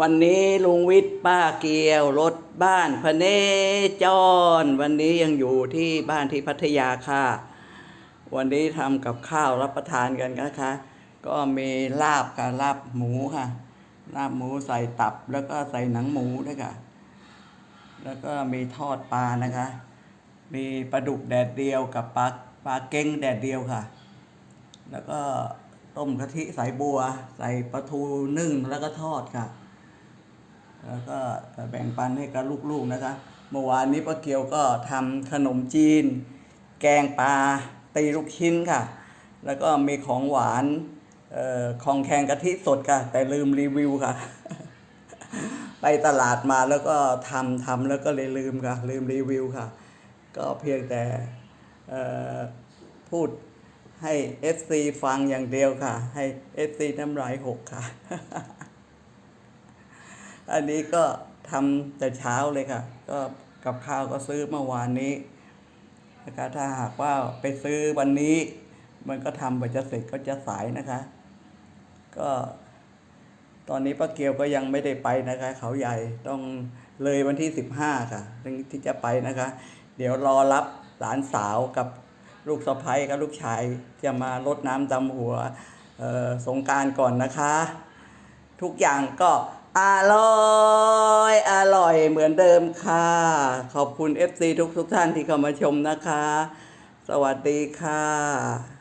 วันนี้ลุงวิทย์ป้าเกียวรถบ้านพเนจร วันนี้ยังอยู่ที่บ้านที่พัทยาค่ะ วันนี้ทำกับข้าวรับประทานกันนะคะ ก็มีลาบค่ะลาบหมูค่ะ ลาบหมูใส่ตับแล้วก็ใส่หนังหมูด้วยค่ะ แล้วก็มีทอดปลานะคะ มีปลาดุกแดดเดียวกับปลาปลาเก้งแดดเดียวค่ะ แล้วก็ต้มกะทิใส่บัว ใส่ปลาทูนึ่งแล้วก็ทอดค่ะ แล้วก็แบ่งปันให้กับลูกๆนะคะ เมื่อวานนี้ป้าเกียวก็ทำขนมจีน แกงปลาตีลูกชิ้นค่ะ แล้วก็มีของหวานเอ่อของแข็งกะทิสดค่ะ แต่ลืมรีวิวค่ะ ไปตลาดมาแล้วก็ทำทำแล้วก็เลยลืมค่ะ ลืมรีวิวค่ะ ก็เพียงแต่เอ่อพูดให้ FC ฟังอย่างเดียวค่ะ ให้ FC น้ำลายหกค่ะ อันนี้ก็ทำแต่เช้าเลยค่ะ ก็กับข้าวก็ซื้อเมื่อวานนี้นะคะถ้าหากว่าไปซื้อวันนี้ มันก็ทำไปจะเสร็จก็จะสายนะคะ ก็ ตอนนี้ป้าเกียวก็ยังไม่ได้ไปนะคะ เขาใหญ่ต้องเลยวันที่สิบห้าค่ะที่จะไปนะคะ เดี๋ยวรอรับหลานสาวกับลูกสะใภ้กับลูกชายจะมารดน้ำดำหัวเออสงการก่อนนะคะ ทุกอย่างก็ อร่อย อร่อยเหมือนเดิมค่ะ ขอบคุณ FC ทุกทุกท่านที่เข้ามาชมนะคะ สวัสดีค่ะ